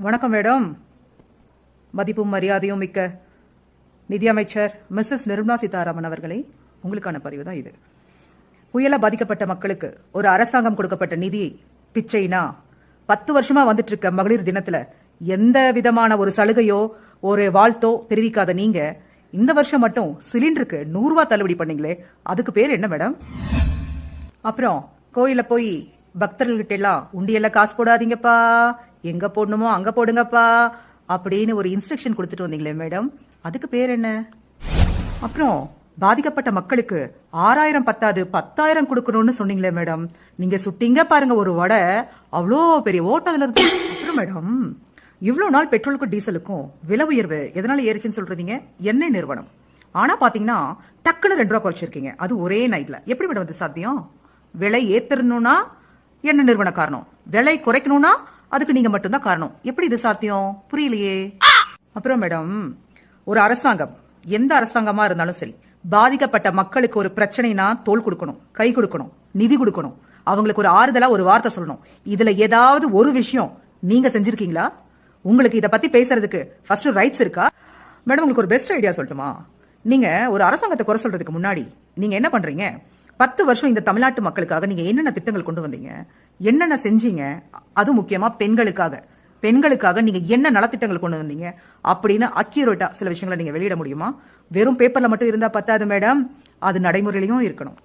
வணக்கம் மேடம். மதிப்பும் மரியாதையும் மிக்க நிதியமைச்சர் மிஸ்ஸஸ் நிர்மலா சீதாராமன் அவர்களே உங்களுக்கான பதிவு தான் இது. புயல பாதிக்கப்பட்ட மக்களுக்கு ஒரு அரசாங்கம் கொடுக்கப்பட்ட நிதி பிச்சைனா பத்து வருஷமா வந்துட்டு இருக்க மகளிர் தினத்துல எந்த விதமான ஒரு சலுகையோ ஒரு வாழ்த்தோ தெரிவிக்காத நீங்க இந்த வருஷம் மட்டும் சிலிண்டருக்கு நூறு தள்ளுபடி பண்ணீங்களே அதுக்கு பேர் என்ன மேடம்? அப்புறம் கோயில போய் பக்தர்கள்கிட்ட எல்லாம் உண்டியெல்லாம் காசு போடாதீங்கப்பா. எங்க போடணுமோ அங்க போடுங்கப்பா அப்படின்னு ஒரு இன்ஸ்ட்ரக்ஷன் கொடுத்துட்டு வந்தீங்களே மேடம் அதுக்கு பேர் என்ன? அப்புறம் பாதிக்கப்பட்ட மக்களுக்கு ஆறாயிரம் பத்தாது பத்தாயிரம் கொடுக்கணும்னு சொன்னீங்களே மேடம் நீங்க சுட்டிங்க பாருங்க ஒரு வடை. அவ்வளோ பெரிய ஓட்டம் அதுல இருக்கு அப்புறம் மேடம் இவ்வளவு நாள் பெட்ரோலுக்கும் டீசலுக்கும் விலை உயர்வு எதனால ஏறிச்சுன்னு சொல்றீங்க? எண்ணெய் நிறுவனம். ஆனா பாத்தீங்கன்னா டக்குன்னு ரெண்டு ரூபா குறைச்சிருக்கீங்க. அது ஒரே நைட்ல எப்படி மேடம் அது சாத்தியம்? விலை ஏத்தரணும்னா என்ன நிறுவன காரணம் விலை குறைக்கணும்னா அதுக்கு நீங்க மட்டும்தான் காரணம். எப்படி இது சாத்தியம்? புரியலையே. அப்புறம் மேடம் ஒரு அரசாங்கம் எந்த அரசாங்கமா இருந்தாலும் சரி பாதிக்கப்பட்ட மக்களுக்கு ஒரு பிரச்சனைனா தோல் கொடுக்கணும் கை கொடுக்கணும் நிதி கொடுக்கணும். அவங்களுக்கு ஒரு ஆறுதலா ஒரு வார்த்தை சொல்லணும். இதுல ஏதாவது ஒரு விஷயம் நீங்க செஞ்சிருக்கீங்களா? உங்களுக்கு இத பத்தி பேசுறதுக்கு ஃபர்ஸ்ட் ரைட்ஸ் இருக்கா? மேடம் உங்களுக்கு ஒரு பெஸ்ட் ஐடியா சொல்லட்டுமா? நீங்க ஒரு அரசாங்கத்தை குறை சொல்றதுக்கு முன்னாடி நீங்க என்ன பண்றீங்க? பத்து வருஷம் இந்த தமிழ்நாட்டு மக்களுக்காக நீங்க என்னென்ன திட்டங்கள் கொண்டு வந்தீங்க? என்னென்ன செஞ்சீங்க? அது முக்கியமா பெண்களுக்காக. பெண்களுக்காக நீங்க என்ன நலத்திட்டங்கள் கொண்டு வந்தீங்க அப்படின்னு அக்யூரேட்டா சில விஷயங்களை நீங்க வெளியிட முடியுமா? வெறும் பேப்பர்ல மட்டும் இருந்தா பத்தாது மேடம் அது நடைமுறையிலையும் இருக்கணும்.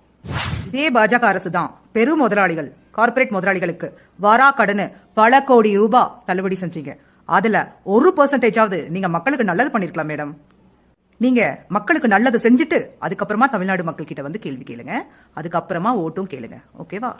இதே பாஜக அரசு தான் பெரும் முதலாளிகள் கார்ப்பரேட் முதலாளிகளுக்கு வரா கடனு பல கோடி ரூபாய் தள்ளுபடி செஞ்சீங்க. அதுல ஒரு பெர்சன்டேஜாவது நீங்க மக்களுக்கு நல்லது பண்ணிருக்கலாம் மேடம் நீங்க மக்களுக்கு நல்லது செஞ்சுட்டு அதுக்கப்புறமா தமிழ்நாடு மக்கள் கிட்ட வந்து கேள்வி கேளுங்க. அதுக்கப்புறமா ஓட்டும் கேளுங்க. ஓகேவா